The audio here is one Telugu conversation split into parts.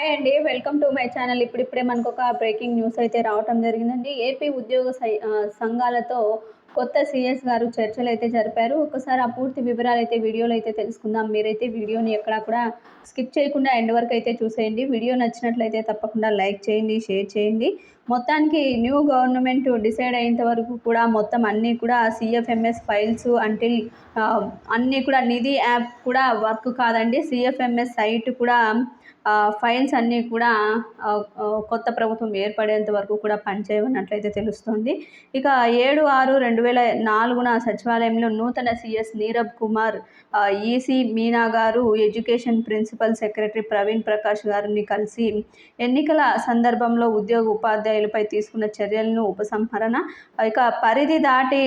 హాయ్ అండి వెల్కమ్ టు మై ఛానల్ ఇప్పుడిప్పుడే మనకు ఒక బ్రేకింగ్ న్యూస్ అయితే రావటం జరిగిందండి. ఏపీ ఉద్యోగ సంఘాలతో కొత్త సిఎస్ గారు చర్చలు అయితే జరిపారు. ఒకసారి ఆ పూర్తి వివరాలు అయితే వీడియోలో అయితే తెలుసుకుందాం. మీరైతే వీడియోని ఎక్కడా కూడా స్కిప్ చేయకుండా ఎండ్ వరకు అయితే చూసేయండి. వీడియో నచ్చినట్లయితే తప్పకుండా లైక్ చేయండి షేర్ చేయండి. మొత్తానికి న్యూ గవర్నమెంట్ డిసైడ్ అయ్యేంత వరకు కూడా మొత్తం అన్నీ కూడా సిఎఫ్ఎంఎస్ ఫైల్స్ అంటిల్ అన్నీ కూడా నిధి యాప్ కూడా వర్క్ కాదండి. సిఎఫ్ఎంఎస్ సైట్ కూడా ఫైల్స్ అన్నీ కూడా కొత్త ప్రభుత్వం ఏర్పడేంత వరకు కూడా పనిచేయనట్లయితే తెలుస్తుంది. ఇక ఏడు ఆరు రెండు రెండు వేల నాలుగున సచివాలయంలో నూతన సిఎస్ నీరబ్ కుమార్ ఈసీ మీనా గారు education principal secretary Praveen Prakash గారిని కలిసి ఎన్నికల సందర్భంలో ఉద్యోగ ఉపాధ్యాయులపై తీసుకున్న చర్యలను ఉపసంహరణ ఇక పరిధి దాటి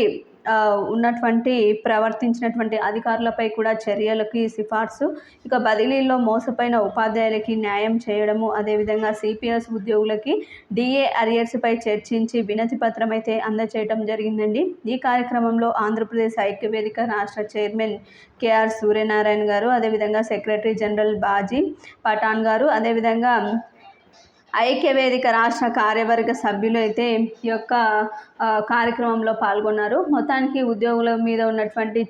ఉన్నటువంటి ప్రవర్తించినటువంటి అధికారులపై కూడా చర్యలకి సిఫార్సు. ఇక బదిలీలో మోసపోయిన ఉపాధ్యాయులకి న్యాయం చేయడము అదేవిధంగా సిపిఎస్ ఉద్యోగులకి డిఏ అరియర్స్పై చర్చించి వినతి పత్రం అయితే అందచేయడం జరిగిందండి. ఈ కార్యక్రమంలో ఆంధ్రప్రదేశ్ ఐక్యవేదిక రాష్ట్ర చైర్మన్ కేఆర్ సూర్యనారాయణ గారు అదేవిధంగా సెక్రటరీ జనరల్ బాజీ పఠాన్ గారు అదేవిధంగా ఐక్యవేదిక రాష్ట్ర కార్యవర్గ సభ్యులు అయితే ఈ యొక్క కార్యక్రమంలో పాల్గొన్నారు. మొత్తానికి ఉద్యోగుల మీద ఉన్నటువంటి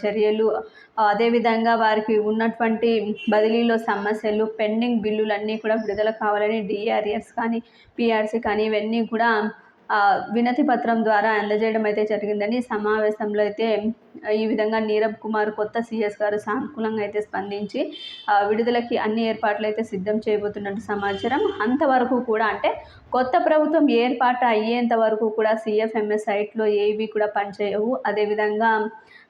చర్యలు అదేవిధంగా వారికి ఉన్నటువంటి బదిలీలో సమస్యలు పెండింగ్ బిల్లులన్నీ కూడా విడుదల కావాలని డిఆర్ఎస్ కానీ పిఆర్సీ కానీ ఇవన్నీ కూడా వినతి పత్రం ద్వారా అందజేయడం అయితే జరిగిందని సమావేశంలో అయితే ఈ విధంగా నీరబ్ కుమార్ కొత్త సిఎస్ గారు సానుకూలంగా అయితే స్పందించి విడుదలకి అన్ని ఏర్పాట్లు అయితే సిద్ధం చేయబోతున్నట్టు సమాచారం. అంతవరకు కూడా అంటే కొత్త ప్రభుత్వం ఏర్పాటు అయ్యేంత వరకు కూడా సిఎఫ్ఎంఎస్ సైట్లో ఏవి కూడా పనిచేయవు. అదేవిధంగా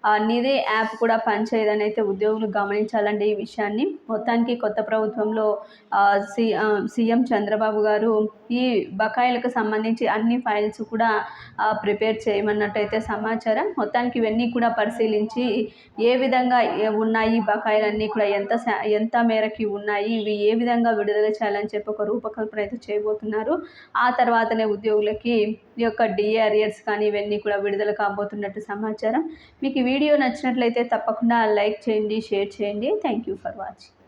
ఆ, నిధి యాప్ కూడా పనిచేయదని అయితే ఉద్యోగులు గమనించాలండి ఈ విషయాన్ని. మొత్తానికి కొత్త ప్రభుత్వంలో సి సీఎం చంద్రబాబు గారు ఈ బకాయిలకు సంబంధించి అన్ని ఫైల్స్ కూడా ప్రిపేర్ చేయమన్నట్టయితే సమాచారం. మొత్తానికి ఇవన్నీ కూడా పరిశీలించి ఏ విధంగా ఉన్నాయి బకాయిలన్నీ కూడా ఎంత ఎంత మేరకి ఉన్నాయి ఇవి ఏ విధంగా విడుదల చేయాలని చెప్పి ఒక రూపకల్పన అయితే చేయబోతున్నారు. ఆ తర్వాతనే ఉద్యోగులకి ఈ యొక్క డిఏ అరియర్స్ కానీ ఇవన్నీ కూడా విడుదల కాబోతున్నట్టు సమాచారం. మీకు ఈ వీడియో నచ్చినట్లయితే తప్పకుండా లైక్ చేయండి షేర్ చేయండి. Thank you for watching.